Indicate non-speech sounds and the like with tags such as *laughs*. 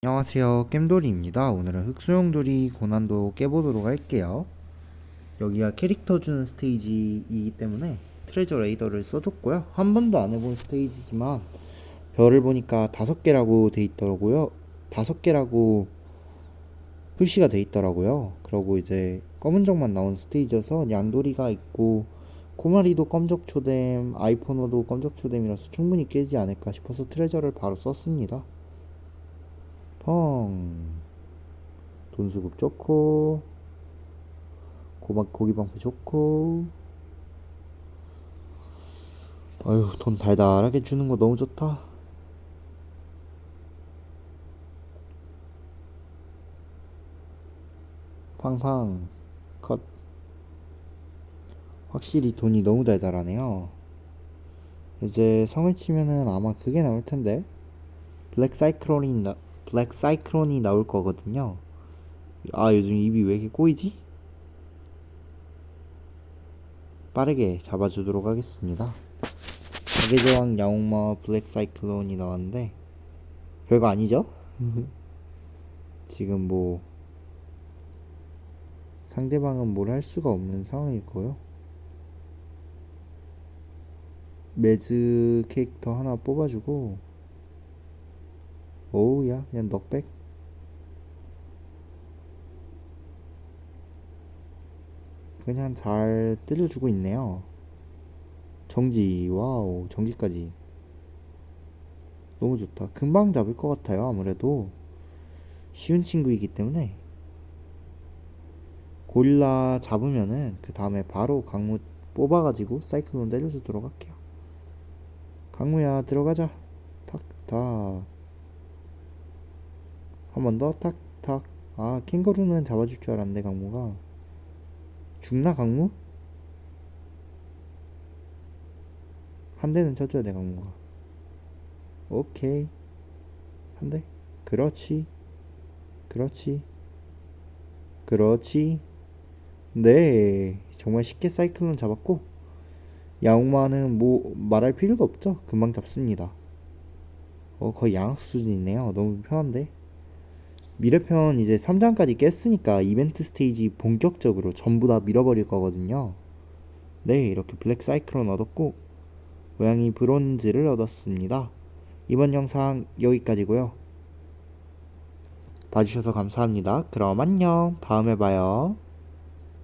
안녕하세요. 겜돌이입니다. 오늘은 흑수용돌이 고난도 깨보도록 할게요. 여기가 캐릭터 주는 스테이지이기 때문에 트레저 레이더를 써줬고요. 한 번도 안 해본 스테이지지만 별을 보니까 다섯 개라고 돼 있더라고요. 다섯 개라고 표시가 돼 있더라고요. 그러고 이제 검은 적만 나온 스테이지여서 냥돌이가 있고 코마리도 검적 초댐 아이포너도 검적 초댐이라서 충분히 깨지 않을까 싶어서 트레저를 바로 썼습니다 펑. 돈수급 좋고 고막 고기 방패 좋고. 아유 돈 달달하게 주는 거 너무 좋다. 팡팡 컷. 확실히 돈이 너무 달달하네요. 이제 성을 치면은 아마 그게 나올 텐데. 블랙 사이클론이 나, 블랙 사이클론이 나올 거거든요. 아, 요즘 입이 왜 이렇게 꼬이지? 빠르게 잡아주도록 하겠습니다. 가게저항 야옹마 블랙 사이클론이 나왔는데 별거 아니죠? *laughs* 지금 뭐 상대방은 뭘 할 수가 없는 상황이고요. 매즈 캐릭터 하나 뽑아주고 오우야 그냥 넉백. 그냥 잘 때려주고 있네요. 정지 와우 정지까지. 너무 좋다. 금방 잡을 것 같아요 아무래도. 쉬운 친구이기 때문에. 고릴라 잡으면은 그 다음에 바로 강무 뽑아가지고 사이클론 때려주도록 할게요. 강무야 들어가자. 탁탁 한 번 더? 탁탁. 아 캥거루는 잡아줄 줄 알았는데 강무가. 죽나 강무? 한 대는 쳐줘야 돼 강무가. 오케이. 한 대? 그렇지. 그렇지. 그렇지. 네. 정말 쉽게 사이클론 잡았고 야옹마는 뭐 말할 필요도 없죠. 금방 잡습니다. 어 거의 양악 수준이네요. 너무 편한데 미래편 이제 3장까지 깼으니까 이벤트 스테이지 본격적으로 전부 다 밀어버릴 거거든요. 네, 이렇게 블랙 사이클론 얻었고 고양이 브론즈를 얻었습니다. 이번 영상 여기까지고요. 봐주셔서 감사합니다. 그럼 안녕. 다음에 봐요.